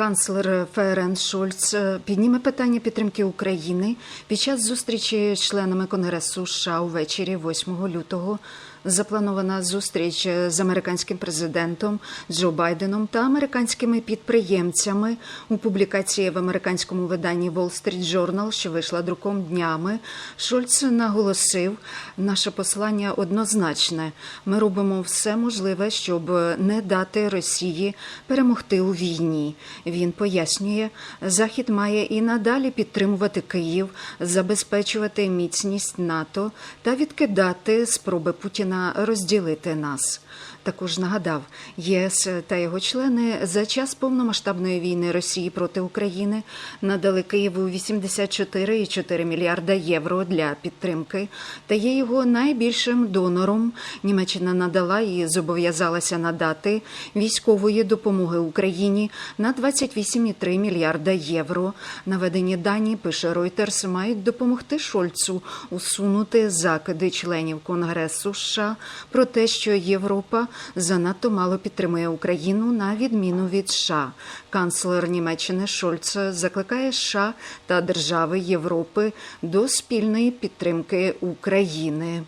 Канцлер ФРН Шольц підніме питання підтримки України під час зустрічі з членами Конгресу США увечері 8 лютого. Запланована зустріч з американським президентом Джо Байденом та американськими підприємцями у публікації в американському виданні Wall Street Journal, що вийшла друком днями. Шольц наголосив, наше послання однозначне. Ми робимо все можливе, щоб не дати Росії перемогти у війні. Він пояснює, Захід має і надалі підтримувати Київ, забезпечувати міцність НАТО та відкидати спроби Путіна розділити нас. Також нагадав, ЄС та його члени за час повномасштабної війни Росії проти України надали Києву 84,4 мільярда євро для підтримки та є його найбільшим донором. Німеччина надала і зобов'язалася надати військової допомоги Україні на 28,3 мільярда євро. Наведені дані пише Reuters, мають допомогти Шольцу усунути закиди членів Конгресу США про те, що Європа занадто мало підтримує Україну на відміну від США. Канцлер Німеччини Шольц закликає США та держави Європи до спільної підтримки України.